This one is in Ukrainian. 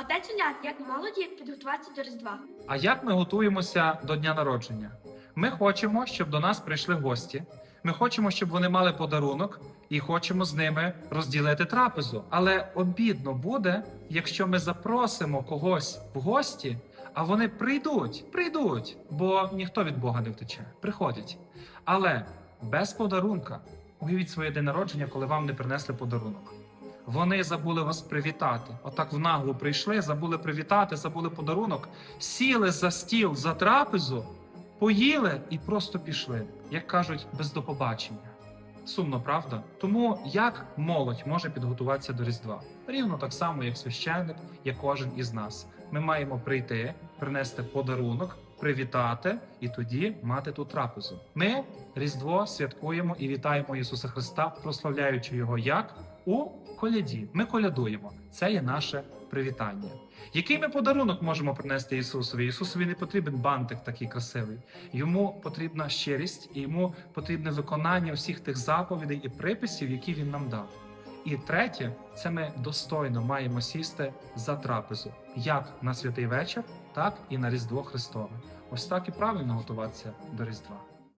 Отець Улян, як молоді підготуватися до Різдва. А як ми готуємося до дня народження? Ми хочемо, щоб до нас прийшли гості. Ми хочемо, щоб вони мали подарунок, і хочемо з ними розділити трапезу. Але обідно буде, якщо ми запросимо когось в гості, а вони прийдуть, прийдуть, бо ніхто від Бога не втече. Приходять. Але без подарунка. Уявіть своє день народження, коли вам не принесли подарунок. Вони забули вас привітати. Отак в наглу прийшли, забули привітати, забули подарунок, сіли за стіл за трапезу, поїли і просто пішли, як кажуть, без до побачення. Сумно, правда? Тому як молодь може підготуватися до Різдва? Рівно так само, як священник, як кожен із нас. Ми маємо прийти, принести подарунок, привітати і тоді мати ту трапезу. Ми Різдво святкуємо і вітаємо Ісуса Христа, прославляючи Його як у коляді. Ми колядуємо. Це є наше привітання. Який ми подарунок можемо принести Ісусові? Ісусові не потрібен бантик такий красивий. Йому потрібна щирість і йому потрібне виконання всіх тих заповідей і приписів, які він нам дав. І третє, це ми достойно маємо сісти за трапезу, як на святий вечір, так і на Різдво Христове. Ось так і правильно готуватися до Різдва.